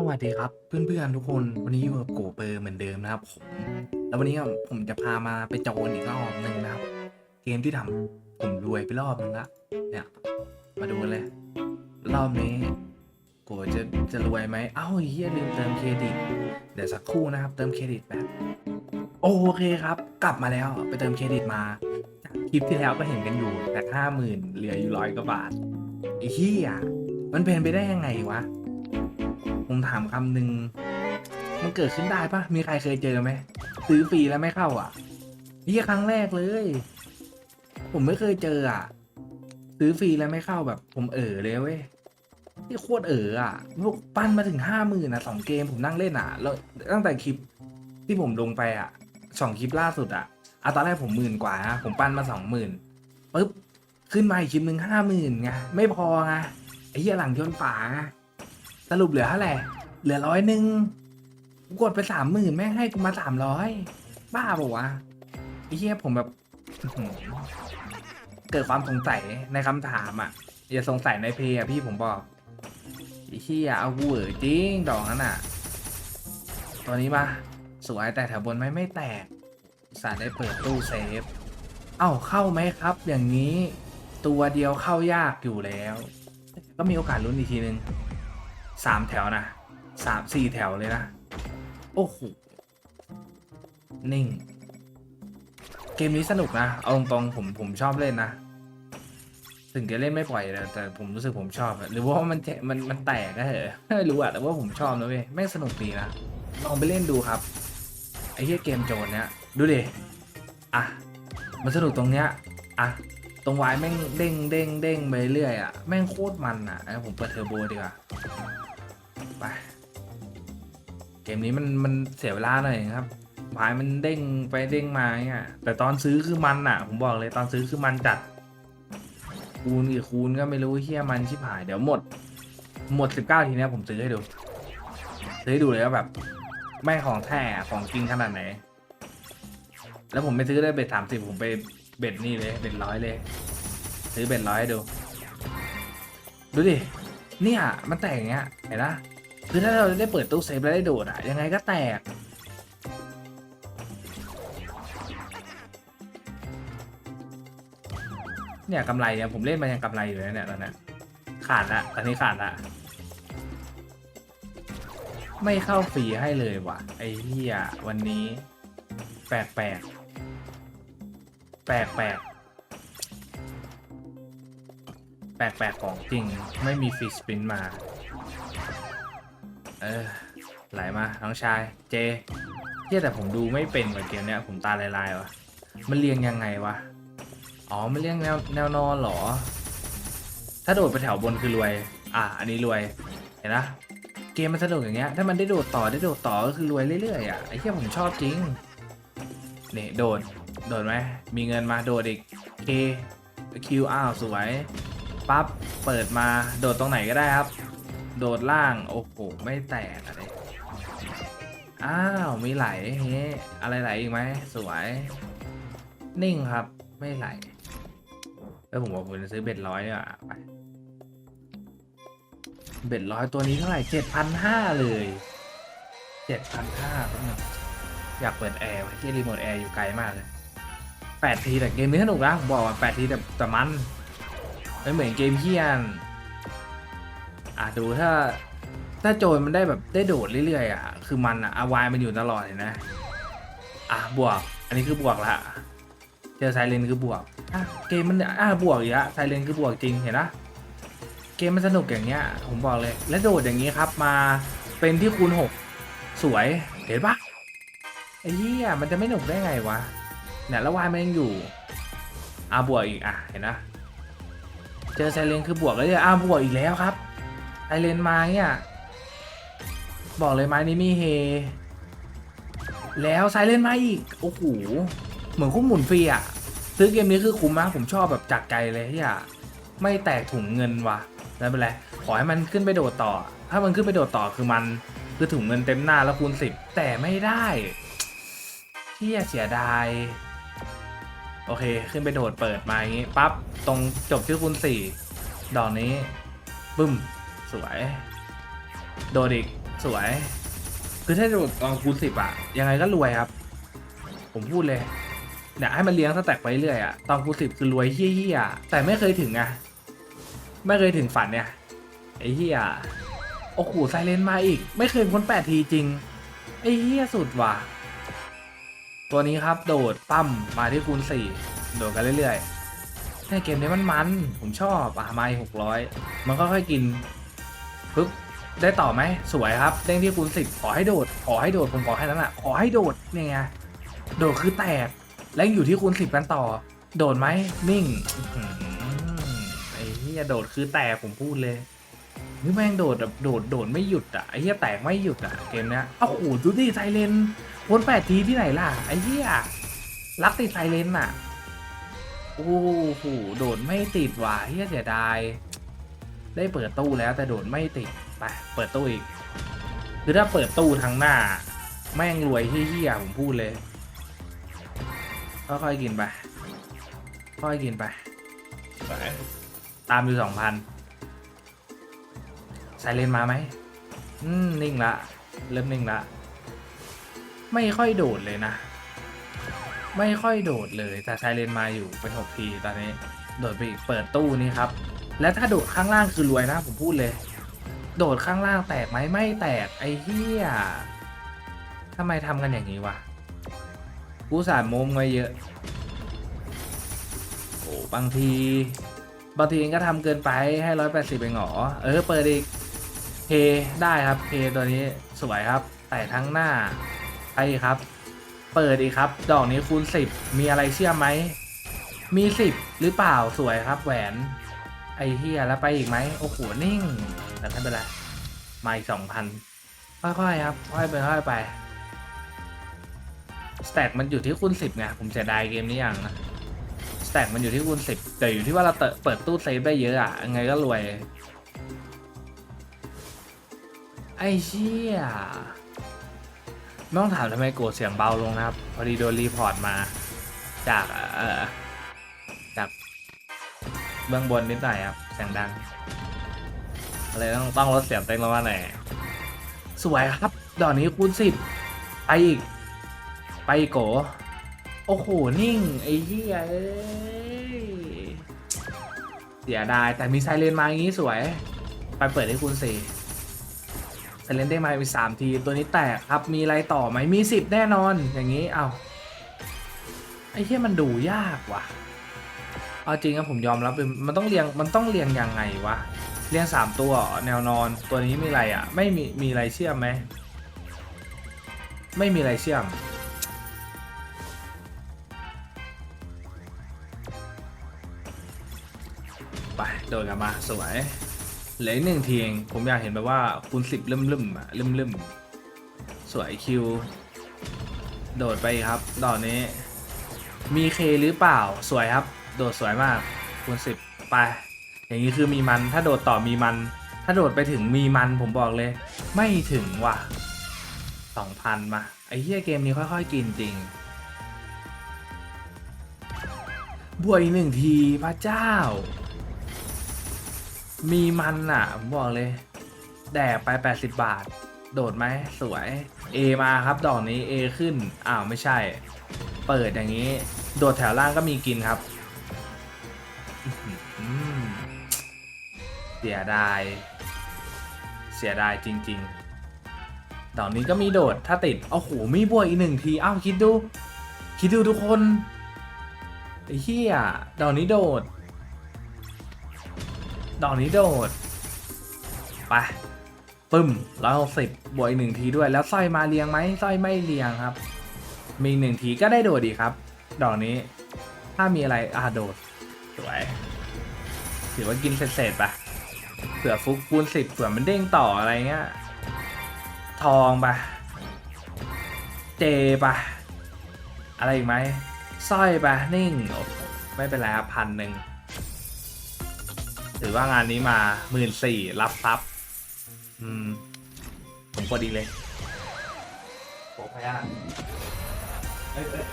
สวัสดีครับเพื่อนๆทุกคนวันนี้อยู่กับโกเปอร์เหมือนเดิมนะครับผม แล้ววันนี้ผมจะพามาไปโจนอีกรอบหนึ่งนะครับ เกมที่ทำผมรวยไปรอบนึงละเนี่ยมาดูกันเลย รอบนี้โกจะจะรวยไหมเอ้าเฮียลืมเติมเครดิตเดี๋ยวสักครู่นะครับ เติมเครดิตแป๊บโอเคครับ กลับมาแล้วไปเติมเครดิตมาจากคลิปที่แล้วก็เห็นกันอยู่แต่ห้าหมื่นเหลืออยู่ร้อยกว่าบาทไอ้เฮียมันเป็นไปได้ยังไงวะ ถามคำหนึ่งมันเกิดขึ้นได้ปะมีใครเคยเจอไหมซื้อฟรีแล้วไม่เข้าอะนี่ครั้งแรกเลย ผมไม่เคยเจออะ ซื้อฟรีแล้วไม่เข้าแบบ ผมเออเลยเว้ยที่โคตรเอออะพวกปั้นมาถึงห้าหมื่นอะสองเกมผมนั่งเล่นอะ แล้วตั้งแต่คลิปที่ผมลงไปอะสองคลิปล่าสุดอะอะตอนแรกผมหมื่นกว่านะผมปั้นมาสองหมื่นปุ๊บขึ้นมาอีกคลิปหนึ่งห้าหมื่นไงไม่พอไงไอ้เหี้ยหลังชนฝาไง สรุปเหลือเท่าไหร่เหลือร้อยหนึ่งกูกดไปสามหมื่นแม่งให้กูมาสามร้อยบ้าปะวะไอ้เหี้ยผมแบบ เกิดความสงสัยในคำถามอะ อย่าสงสัยในเพย์อะพี่ผมบอกไอ้เหี้ยเอากูเหอจริงดอกนั้นอะ ตัวนี้มาสวยแต่แถวบนไม่ไม่แตกสารได้เปิดตู้เซฟ เอ้าเข้าไหมครับ อย่างนี้ ตัวเดียวเข้ายากอยู่แล้ว ก็มีโอกาสลุ้นอีกทีนึง สามแถวนะสามสี่แถวเลยนะ โอ้โห นิ่ง เกมนี้สนุกนะ เอาตรงๆผมผมชอบเล่นนะ ถึงจะเล่นไม่ปล่อยแต่แต่ผมรู้สึกผมชอบหรือว่ามันมันมันแตกก็เหรอไม่รู้อะแต่ว่าผมชอบนะเว้ยแม่งสนุกดีนะลองไปเล่นดูครับ ไอ้เหี้ยเกมโจรเนี้ยดูดิอะมันสนุกตรงเนี้ยอะตรงวายแม่งเด้งเด้งเด้งไปเรื่อยอะแม่งโคตรมันอะงั้ผมเปิดเทอร์โบดีกว่า ไป เกมนี้มันมันเสียเวลาหน่อยครับวายมันเด้งไปเด้งมาเนี่ยแต่ตอนซื้อคือมันอะ ผมบอกเลยตอนซื้อคือมันจัด คูณกี่คูณก็ไม่รู้เฮียมันชิบหายเดี๋ยวหมด หมดสิบเก้าทีเนี้ยผมซื้อให้ดู ซื้อให้ดูเลยว่าแบบแม่ของแท้อะของจริงขนาดไหน แล้วผมไม่ซื้อได้เบ็ดสามสิบผมไปเบ็ดนี่เลยเบ็ดร้อยเลย ซื้อเบ็ดร้อยให้ดู ดูดิเนี่ยมันแตกอย่างเงี้ยเห็นนะ คือถ้าเราได้เปิดตู้เซฟแล้วได้โดดอะยังไงก็แตก เนี่ยกำไรเนี่ยผมเล่นมายังกำไรอยู่เลยเนี่ยตอนนี้ขาดละตอนนี้ขาดละไม่เข้าฟรีให้เลยว่ะ ไอ้เหี้ยวันนี้ แปลกแปลกแปลกแปลกแปลกแปลกของจริงไม่มีฟรีสปินมา เออ ไหลมาน้องชาย เจเฮียแต่ผมดูไม่เป็นว่ะเกมเนี้ยผมตาลายๆวะมันเรียงยังไงวะ อ๋อ มันเรียงแนวแนวนอนหรอ ถ้าโดดไปแถวบนคือรวย อะ อันนี้รวย เห็นนะ เกมมันสนุกอย่างเงี้ย ถ้ามันได้โดดต่อได้โดดต่อก็คือรวยเรื่อยๆอะ ไอ้เหี้ยผมชอบจริง เนี่โดด โดดไหม มีเงินมาโดดอีก K Q อ้าวสวย ปั๊บ เปิดมา โดดตรงไหนก็ได้ครับ โดดล่าง โอ้โห ไม่แตกอะไรอ้าว มีไหลเฮ้อะไรไหลอีกไหม สวย นิ่งครับ ไม่ไหลแล้วผมบอกผมจะซื้อเบ็ดร้อยอะไป เบ็ดร้อยตัวนี้เท่าไหร่เจ็ดพันห้าเลยเจ็ดพันห้าต้องนึงอยากเปิดแอร์ไว้ที่รีโมทแอร์อยู่ไกลมากเลยแปดทีแต่เกมนี้สนุกนะผมบอกว่าแปดทีแต่แต่มันไม่เหมือนเกมเฮียน อะดูถ้า ถ้าโจรมันได้แบบได้โดดเรื่อยๆอะ คือมันอะอาวายมันอยู่ตลอดเลยนะ อะบวก อันนี้คือบวกละเจอไซเรนคือบวกอะเกมมันอะบวกอีกละไซเรนคือบวกจริงเห็นนะเกมมันสนุกอย่างเงี้ย ผมบอกเลย และโดดอย่างนี้ครับมาเป็นที่คูณหกสวยเห็นปะไอ้เหี้ยมันจะไม่หนุกได้ไงวะเนี่ยแล้ววายมันยังอยู่อะบวกอีกอะเห็นนะ เจอไซเรนคือบวกแล้วเนี่ยอะบวกอีกแล้วครับ ไซเรนมาเนี่ยบอกเลยไม้นี้มีเฮ แล้วไซเรนมาอีก โอ้โห เหมือนคุ้มหมุนฟรีอะ ซื้อเกมนี้คือคุ้มมากผมชอบแบบจากใจเลยที่อะไม่แตกถุงเงินวะแล้วเป็นไรขอให้มันขึ้นไปโดดต่อ ถ้ามันขึ้นไปโดดต่อคือมันคือถุงเงินเต็มหน้าแล้วคูณสิบแต่ไม่ได้เที่ยเสียดายโอเค ขึ้นไปโดดเปิดมาอย่างงี้ ปั๊บ ตรงจบที่คูณสี่ดอกนี้ บึ้ม สวย โดดอีกสวย คือถ้าโดดตอนคูณสิบอะยังไงก็รวยครับ ผมพูดเลยเนี่ยให้มันเลี้ยงสแต็กไปเรื่อยอะตอนคูณสิบคือรวยเฮี้ยๆแต่ไม่เคยถึงอะไม่เคยถึงฝันเนี่ยไอ้เฮี้ยโอ้โหไซเลนมาอีก ไม่เคยพ้นแปดทีจริง ไอ้เฮี้ยสุดว่ะ ตัวนี้ครับโดดปั้มมาที่คูณสี่โดดกันเรื่อยๆในเกมนี้มันมัน ผมชอบอะมาหกร้อยมันก็ค่อยกิน ปึ๊บได้ต่อไหมสวยครับเด้งที่คูณสิบขอให้โดด ขอให้โดดผมขอแค่นั้นแหละขอให้โดดเนี่ยไงโดดคือแตกแล้วยังอยู่ที่คูณสิบกันต่อ โดดไหมนิ่งไอ้เหี้ยโดดคือแตกผมพูดเลยนี่แม่งโดดแบบโดดโดดไม่หยุดอะไอ้เหี้ยแตกไม่หยุดอะเกมเนี้ยเอ้าโอ้โหดูดิไซเลนวนแปดทีที่ไหนล่ะไอ้เหี้ยรักติดไซเลนน่ะโอ้โหโดดไม่ติดว่ะเฮียเสียดาย ได้เปิดตู้แล้วแต่โดดไม่ติดไปเปิดตู้อีกคือถ้าเปิดตู้ทางหน้า แม่งรวยเฮี้ยผมพูดเลยค่อยๆกินไปค่อยๆกินไปไปตามอยู่สองพันไซเลนมาไหมอืมนิ่งละ เริ่มนิ่งละ ไม่ค่อยโดดเลยนะ ไม่ค่อยโดดเลยแต่ไซเรนมาอยู่เป็นหกทีตอนนี้ โดดไปอีกเปิดตู้นี่ครับ และถ้าโดดข้างล่างคือรวยนะผมพูดเลย โดดข้างล่างแตกไหมไม่แตกไอ้เหี้ยทำไมทำกันอย่างนี้วะกูสารโมมไว้เยอะโอ้บางทีบางทีก็ทำเกินไปให้ร้อยแปดสิบเองเหรอเออเปิดอีกเพได้ครับเพตัวนี้สวยครับ แต่ทั้งหน้าไปครับ เปิดอีกครับ ดอกนี้คูณสิบมีอะไรเชื่อมไหมมีสิบหรือเปล่าสวยครับแหวน ไอเฮียแล้วไปอีกไหมโอ้โหนิ่งแต่ไม่เป็นไรมาอีกสองพันค่อยๆครับค่อยไปค่อยไปสแต็กมันอยู่ที่คูณสิบไงผมเสียดายเกมนี้อย่างนะสแต็กมันอยู่ที่คูณสิบแต่อยู่ที่ว่าเราเตเปิดตู้เซฟได้เยอะอะยังไงก็รวย ไอ้เชี่ยไม่ต้องถามทำไมโกรธเสียงเบาลงนะครับ พอดีโดนรีพอร์ตมา จากเอ่อจาก เบื้องบนนิดหน่อยครับเสียงดังอะไรต้องต้องลดเสียงเต็งลงมาหน่อยสวยครับ ดอกนี้คูณสิบไปอีก ไปอีกโกโอ้โห นิ่ง ไอ้เหี้ยเอ้ยเสียดายแต่มีไซเรนมาอย่างนี้สวย ไปเปิดให้คูณสี่ไซเลนได้มาอีกสามทีตัวนี้แตกครับมีอะไรต่อไหมมีสิบแน่นอนอย่างนี้เอาไอ้เหี้ยมันดูยากว่ะ เอาจริงอะผมยอมรับเลยมันต้องเรียงมันต้องเรียงยังไงวะเรียงสามตัวแนวนอนตัวนี้มีอะไรอะไม่มีมีอะไรเชื่อมไหมไม่มีอะไรเชื่อม ไปโดนกันมาสวยเหลือหนึ่งทีเองผมอยากเห็นแบบว่าคูณสิบลืมลืมอะลืมลืมสวยคิว โดดไปครับดอกนี้ มีเคหรือเปล่าสวยครับ โดดสวยมากคูณสิบไป อย่างนี้คือมีมันถ้าโดดต่อมีมัน ถ้าโดดไปถึงมีมันผมบอกเลย ไม่ถึงว่ะสองพันมาไอ้เหี้ยเกมนี้ค่อยๆกินจริงบวกอีกหนึ่งทีพระเจ้า มีมันอะผมบอกเลย แดกไป 80 บาท โดดไหมสวย A มาครับดอกนี้ A ขึ้น อ้าว ไม่ใช่ เปิดอย่างนี้ โดดแถวล่างก็มีกินครับ เสียดาย เสียดายจริงๆดอกนี้ก็มีโดดถ้าติด โอ้โห มีบวกอีกหนึ่งทีอ้าวคิดดู คิดดูทุกคนไอ้เหี้ยดอกนี้โดด ดอกนี้โดด ไป ปึ้มร้อยหกสิบบวกอีกหนึ่งทีด้วยแล้วสร้อยมาเรียงไหมสร้อยไม่เรียงครับ มีหนึ่งทีก็ได้โดดอีครับ ดอกนี้ ถ้ามีอะไรอะโดด สวย ถือว่ากินเสร็จๆปะ เผื่อฟุกคูณสิบเผื่อมันเด้งต่ออะไรเงี้ย ทองปะเจปะอะไรอีกไหมสร้อยปะนิ่งโอ้โหไม่เป็นไรครับพันหนึ่งถือว่างานนี้มาหมื่นสี่รับทรัพย์อืม ผมกดอีกเลยโอ้พยาเอ้ยเอ้ย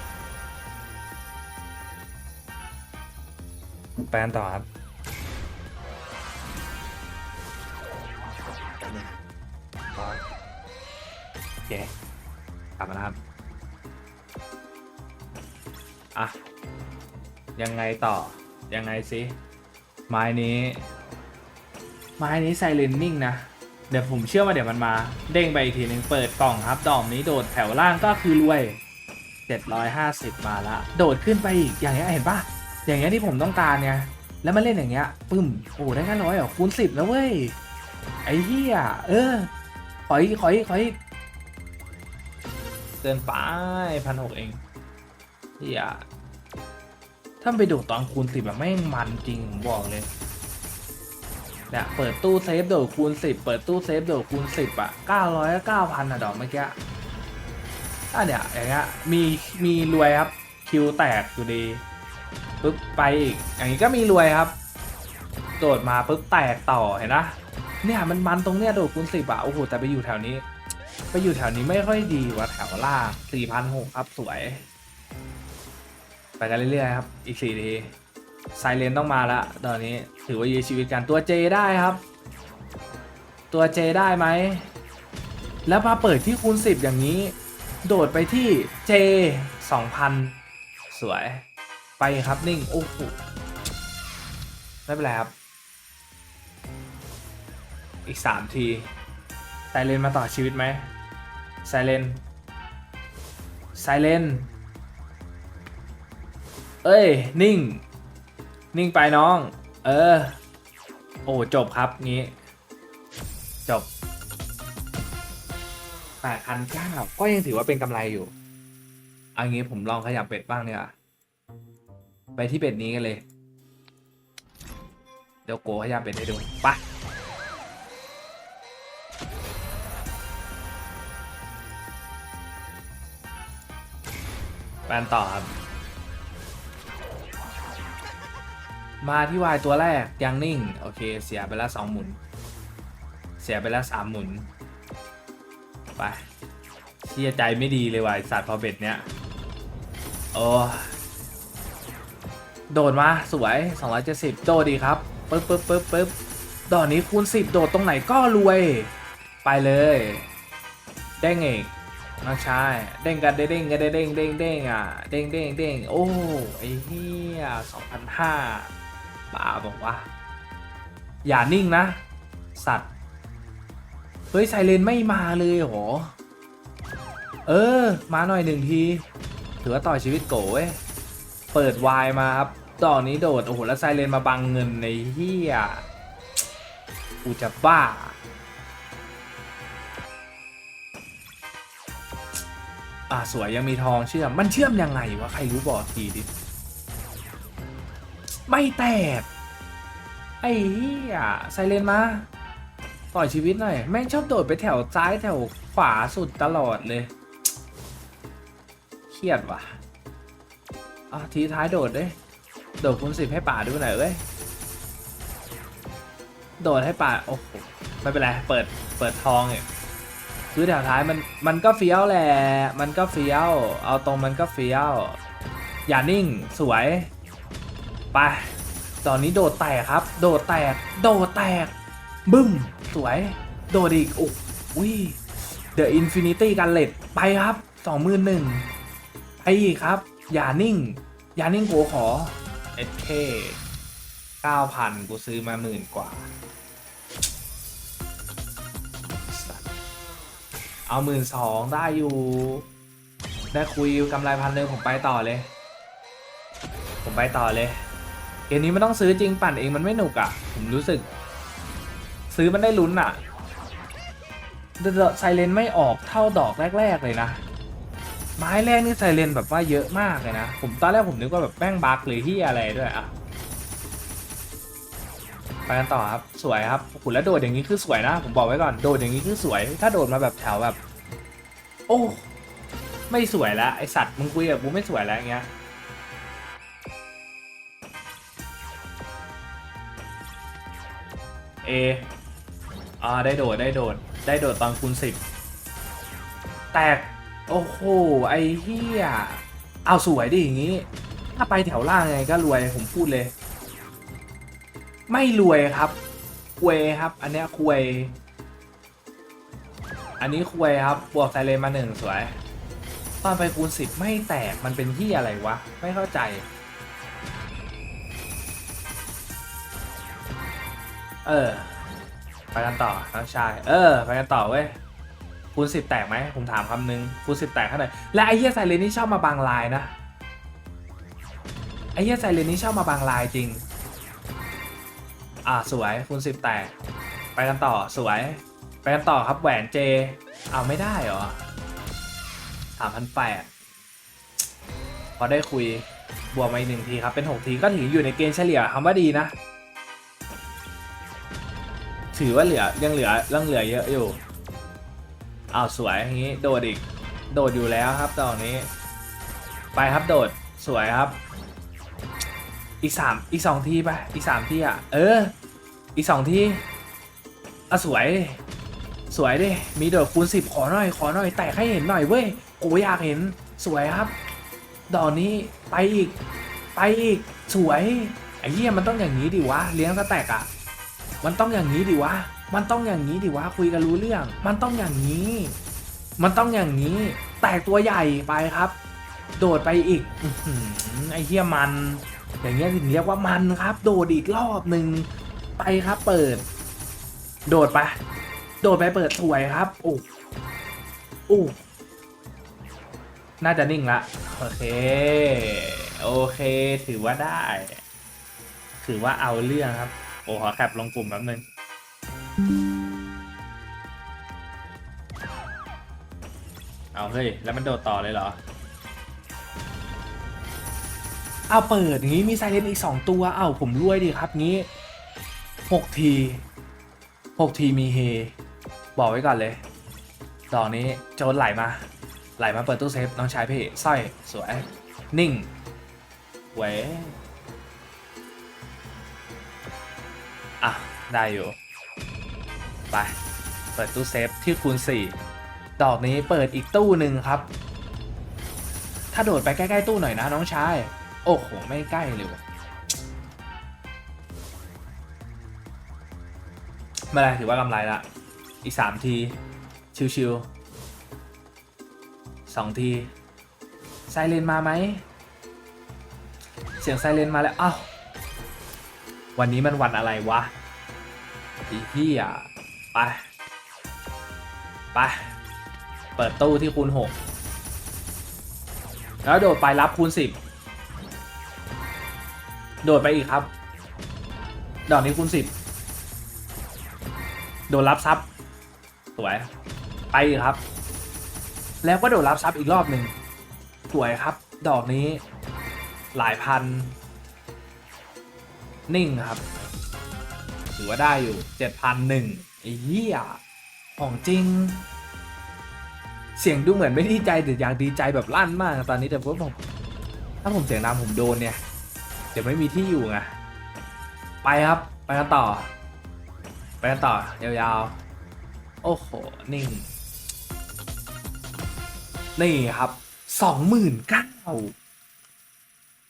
แปลนต่อครับ เคกลับมาแล้วครับ อะ ยังไงต่อ ยังไงสิไม้นี้ ไม้นี้ไซเลนนิ่งนะ เดี๋ยวผมเชื่อว่าเดี๋ยวมันมา เด้งไปอีกทีหนึ่งเปิดกล่องครับ ดอกนี้โดดแถวล่างก็คือรวย 750 มาละ โดดขึ้นไปอีก อย่างเงี้ยเห็นปะอย่างเงี้ยที่ผมต้องการไงแล้วมาเล่นอย่างเงี้ยปึ้ม โอ้ได้แค่ร้อยเหรอคูณสิบแล้วเว้ย ไอ้เหี้ย เออ ขออีกขออีกขออีก เกินไปพันหกเองเหี้ยถ้าไปดูตอนคูณสิบแบบไม่มันจริงผมบอกเลยเนี่ยเปิดตู้เซฟโดดคูณสิบเปิดตู้เซฟโดดคูณสิบอะเก้าร้อยเก้าพันอะดอกเมื่อกี้อะเนี่ยอย่างเงี้ยมีมีรวยครับคิวแตกอยู่ดีปุ๊บไปอีกอย่างนี้ก็มีรวยครับ โดดมาปุ๊บแตกต่อเห็นนะเนี่ยมันมันตรงเนี้ยโดดคูณสิบอะโอ้โหแต่ไปอยู่แถวนี้ ไปอยู่แถวนี้ไม่ค่อยดีว่ะแถวล่างสี่พันหกครับสวย ไปกันเรื่อยๆครับ อีกสี่ทีไซเลนต้องมาละตอนนี้ถือว่ายื้อชีวิตกันตัวเจได้ครับ ตัวเจได้ไหม แล้วมาเปิดที่คูณ 10 อย่างนี้ โดดไปที่เจ2,000 สวย ไปครับนิ่ง โอ้โหไม่เป็นไรครับ อีก 3 ที ไซเลนมาต่อชีวิตไหมไซเลนไซเลนเอ้ย นิ่ง นิ่งไปน้อง เออ โอ้ จบครับ งี้ จบแปดพันเก้าก็ยังถือว่าเป็นกำไรอยู่อันนี้ผมลองขยับเป็ดบ้างเนี่ยไปที่เป็ดนี้กันเลย เดี๋ยวโกขยับเป็ดให้ดูไป แปนต่อครับ มาที่วายตัวแรกยังนิ่ง โอเค เสียไปแล้วสองหมุน เสียไปแล้วสามหมุน ไปเชียใจไม่ดีเลยว่ะไอ้สัตว์พอเบ็ดเนี้ย โอ้โดดมาสวย 270 โดดดีครับปึ๊บปึ๊บปึ๊บปึ๊บดอกนี้คูณ 10 โดดตรงไหนก็รวย ไปเลยเด้เอง น้องชายเด้งกันเด้งเด้งกันเด้งเด้งเด้งเด้งอะเด้งเด้งเด้งโอ้ไอ้เหี้ย2,500บ้าบอกว่า อย่านิ่งนะ สัตว์ เฮ้ยไซเรนไม่มาเลยหรอ เออ มาหน่อยหนึ่งที ถือว่าต่อชีวิตโกเว้ยเปิดวายมาครับตอนนี้โดด โอ้โห แล้วไซเรนมาบังเงินในเฮียกูจะบ้า อ่าสวยยังมีทองเชื่อม มันเชื่อมยังไงวะ ใครรู้บอกทีดิ ไม่แตก ไอ้เหี้ยไซเลนมา ต่อยชีวิตหน่อย แม่งชอบโดดไปแถวซ้ายแถวขวาสุดตลอดเลย เครียดว่ะอะทีท้ายโดดเลยโดดคูณสิบให้ป่าดูหน่อยเว้ย โดดให้ป่า โอ้โหไม่เป็นไร เปิด เปิดทองเนี่ยคือแถวท้ายมัน มันก็เฟี้ยวแหละ มันก็เฟี้ยว เอาตรงมันก็เฟี้ยว อย่านิ่งสวย ไป ตอนนี้โดดแตกครับ โดดแตก โดดแตก บึ้ม สวย โดดอีกอุ้ยเดอะอินฟินิตี้กันเล็ดไปครับสองหมื่นหนึ่งไปอีกครับ อย่านิ่ง อย่านิ่งโกขอเอสเคเก้าพันกูซื้อมาหมื่นกว่า เอาหมื่นสองได้อยู่ ได้คุยกำไรพันเลยผมไปต่อเลย ผมไปต่อเลย เกมนี้ไม่ต้องซื้อจริงปั่นเองมันไม่หนุกอะ่ะ ผมรู้สึก ซื้อมันได้ลุ้นอะ่ะไซเลนไม่ออกเท่าดอกแรก ๆ เลยนะไม้แรกนี่ไซเลนแบบว่าเยอะมากเลยนะ ผมตอนแรกผมนึกว่าแบบแป้งบักหรือที่อะไรด้วยอะ่ะ ไปกันต่อครับสวยครับโอ้โหแล้วโดดอย่างนี้คือสวยนะ ผมบอกไว้ก่อนโดดอย่างนี้คือสวย ถ้าโดดมาแบบแถวแบบ โอ้ไม่สวยแล้วไอสัตว์มึงคุยกับกูไม่สวยแล้วอย่างเงี้ยเออ่าได้โดดได้โดด ได้โดดตอนคูณสิบแตก โอ้โห ไอ้เหี้ยเอาสวยดิอย่างงี้ ถ้าไปแถวล่างไงก็รวยผมพูดเลย ไม่รวยครับควยครับ อันเนี้ยควยอันนี้คุยครับบวกไซเลนมาหนึ่งสวย ตอนไปคูณสิบไม่แตกมันเป็นที่อะไรวะ ไม่เข้าใจ เออ ไปกันต่อน้องชาย เออ ไปกันต่อเว้ยคูณสิบแตกไหมผมถามคำนึงคูณสิบแตกเท่าไหร่และไอ้เหี้ยไซเลนนี่ชอบมาบางลายนะไอ้เหี้ยไซเลนนี่ชอบมาบางลายจริง อ่าสวยคูณสิบแตก ไปกันต่อสวย ไปกันต่อครับแหวนเจเอาไม่ได้เหรอสามพันแปดพอได้คุยบวกมาอีกหนึ่งทีครับ เป็นหกทีก็ถืออยู่ในเกณฑ์เฉลี่ยคำว่าดีนะ ถือว่าเหลือยังเหลือยังเหลือเยอะอยู่อ้าวสวยอย่างนี้โดดอีก โดดอยู่แล้วครับตอนนี้ ไปครับโดดสวยครับ อีกสามอีกสองทีไปอีกสามทีอะ เออ อีกสองทีอะสวย สวยดิ มีโดดคูณสิบขอหน่อย ขอหน่อย แตกให้เห็นหน่อยเว้ยกูอยากเห็น สวยครับ ดอกนี้ไปอีก ไปอีก สวย ไอ้เหี้ยมันต้องอย่างนี้ดิวะ เลี้ยงสแต็กอะ มันต้องอย่างนี้ดิวะ มันต้องอย่างนี้ดิวะ คุยกันรู้เรื่อง มันต้องอย่างนี้ มันต้องอย่างนี้ แตกตัวใหญ่ไปครับ โดดไปอีกอไอ้เหี้ยมัน อย่างเงี้ยถึงเรียกว่ามันครับ โดดอีกรอบหนึ่งไปครับเปิด โดดไปโดดไปเปิดสวยครับโอ้โอ้น่าจะนิ่งละโอเค โอเค ถือว่าได้ ถือว่าเอาเรื่องครับ โอ้ขอแคปลงกลุ่มแป๊บนึงเอาเฮ้ย แล้วมันโดดต่อเลยเหรอ เอาเปิดงี้มีไซเลนอีกสองตัว เอาผมรวยดีครับงี้หกทีหกทีมีเฮ บอกไว้ก่อนเลยดอกนี้โจนไหลมา ไหลมาเปิดตู้เซฟน้องชายพี่สร้อยสวย นิ่งเว้ยอะ ได้อยู่ ไป เปิดตู้เซฟที่คูณ 4 ดอกนี้เปิดอีกตู้หนึ่งครับ ถ้าโดดไปใกล้ ๆ ตู้หน่อยนะน้องชาย โอ้โห ไม่ใกล้เลยว่ะไม่ไรถือว่ากำไรละ อีกสามที ชิวๆสองทีไซเรนมาไหม เสียงไซเรนมาแล้ว อ้าว วันนี้มันวันอะไรวะอีพี่อะ ไป ไป เปิดตู้ที่คูณหกแล้วโดดไปรับคูณสิบ โดดไปอีกครับ ดอกนี้คูณสิบโดดรับซับสวย ไปอีกครับ แล้วก็โดดรับซับอีกรอบหนึ่งสวยครับ ดอกนี้ หลายพัน นิ่งครับ ถือว่าได้อยู่เจ็ดพันหนึ่งไอ้เหี้ยของจริง เสียงดูเหมือนไม่ดีใจแต่อยากดีใจแบบลั่นมาก ตอนนี้แต่ว่าผมถ้าผมเสียงดังผมโดนเนี่ยเดี๋ยวไม่มีที่อยู่ไงไปครับ ไปกันต่อ ไปกันต่อยาวๆ โอ้โห นิ่ง นี่ครับสองหมื่นเก้า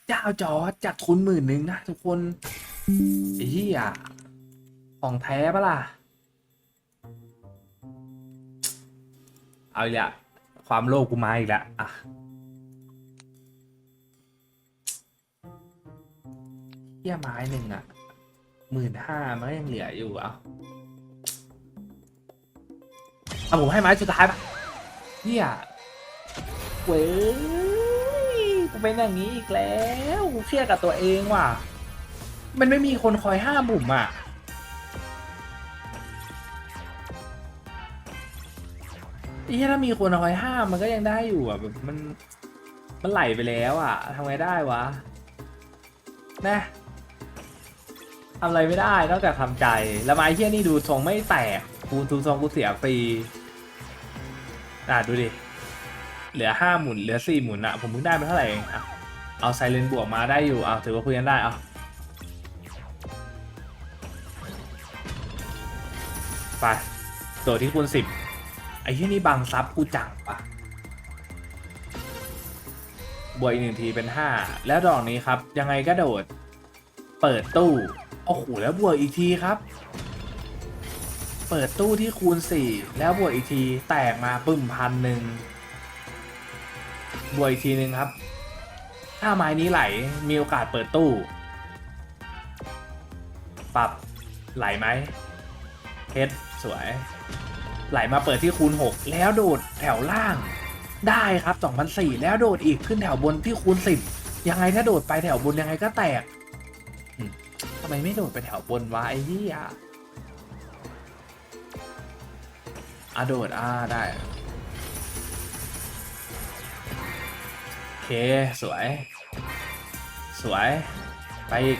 เจ้าจอจัดทุนหมื่นหนึ่งนะทุกคนไอ้เหี้ยของแท้ปะล่ะ เอาอีกละความโลภกูมาอีกแล้วอะ เหี้ยไม้หนึ่งอะหมื่นห้ามันก็ยังเหลืออยู่อะเอาผมให้ไม้สุดท้ายปะเหี้ยเว้ยกูเป็นอย่างนี้อีกแล้วกูเครียดกับตัวเองว่ะ มันไม่มีคนคอยห้ามผมอะไอ้เหี้ยถ้ามีคนคอยห้ามมันก็ยังได้อยู่อะแบบมันมันไหลไปแล้วอะทำไงได้วะนะำอะไรไม่ได้นอกจากทำใจ แล้วไม้เหี้ยนี่ดูทรงไม่แตกกูดูทรงกูเสียฟรีอะดูดิ เหลือห้าหมุนเหลือสี่หมุนอะผมเพิ่งได้มาเท่าไหร่เองอะเอาไซเลนบวกมาได้อยู่อะถือว่าคุยกันได้อะไปตัวที่คูณสิบไอ้ที่นี่บางซับกูจังปะบวกอีกหนึ่งทีเป็นห้าแล้วดอกนี้ครับยังไงก็โดด เปิดตู้ โอ้โหแล้วบวกอีกทีครับ เปิดตู้ที่คูณสี่แล้วบวกอีกทีแตกมาปึ้มพันหนึ่งบวกอีกทีหนึ่งครับ ถ้าไม้นี้ไหลมีโอกาสเปิดตู้ ปรับไหลไหมเคสสวย ไหลมาเปิดที่คูณ 6 แล้วโดดแถวล่างได้ครับ2,004แล้วโดดอีกขึ้นแถวบนที่คูณ 10 ยังไงถ้าโดดไปแถวบนยังไงก็แตกำไมไม่โดดไปแถวบนวะไอ้เหี้ยอะโดดอ่าได้ โอเค สวย สวย ไปอีก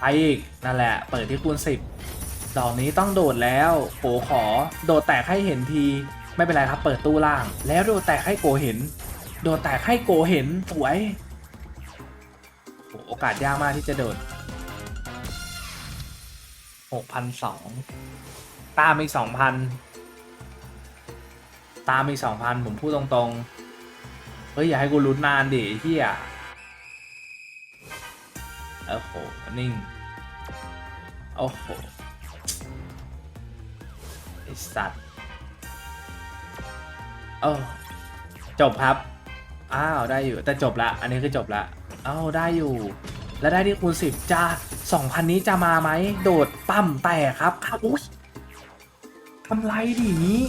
ไปอีก นั่นแหละ เปิดที่คูณ10ดอกนี้ต้องโดดแล้วโกขอ โดดแตกให้เห็นที ไม่เป็นไรครับ เปิดตู้ล่าง แล้วโดดแตกให้โกเห็น โดดแตกให้โกเห็น สวยโหโอกาสยากมากที่จะโดด 6,002ตามอีก2,000ตามอีก2,000ผมพูดตรงๆ เฮ้ย อย่าให้กูลุ้นนานดิเฮียโอ้โห นิ่ง โอ้โห ไอสัตว์เออจบครับ อ้าว ได้อยู่ แต่จบละ อันนี้คือจบละ อ้าว ได้อยู่ แล้วได้ที่คูณสิบจะสองพันนี้จะมาไหม โดดปั๊มแตกครับครับอุ้ยกำไรดินี้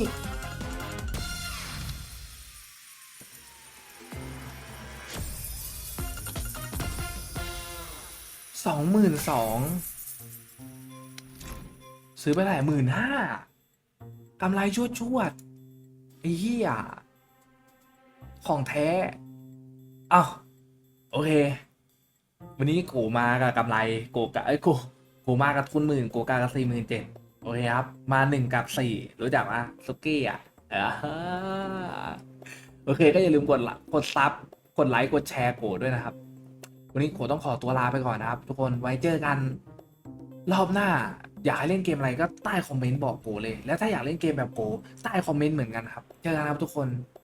สองหมื่นสองซื้อไปหลายหมื่นห้ากำไรชวดชวดไอ้เหี้ยของแท้อ้าวโอเค วันนี้กูมากับกำไรกูกับไอ้ยกูกูมากับทุนหมื่นกูกากับสี่หมื่นเจ็ดโอเคครับ มาหนึ่งกับสี่รู้จักปะซุกี้อะเออโอเค ก็อย่าลืมกดละกดซับกดไลค์กดแชร์โกด้วยนะครับ วันนี้โกต้องขอตัวลาไปก่อนนะครับ ทุกคนไว้เจอกัน รอบหน้า อยากให้เล่นเกมอะไรก็ใต้คอมเมนต์บอกโกเลย แล้วถ้าอยากเล่นเกมแบบโกใต้คอมเมนต์เหมือนกันครับ เจอกันครับทุกคน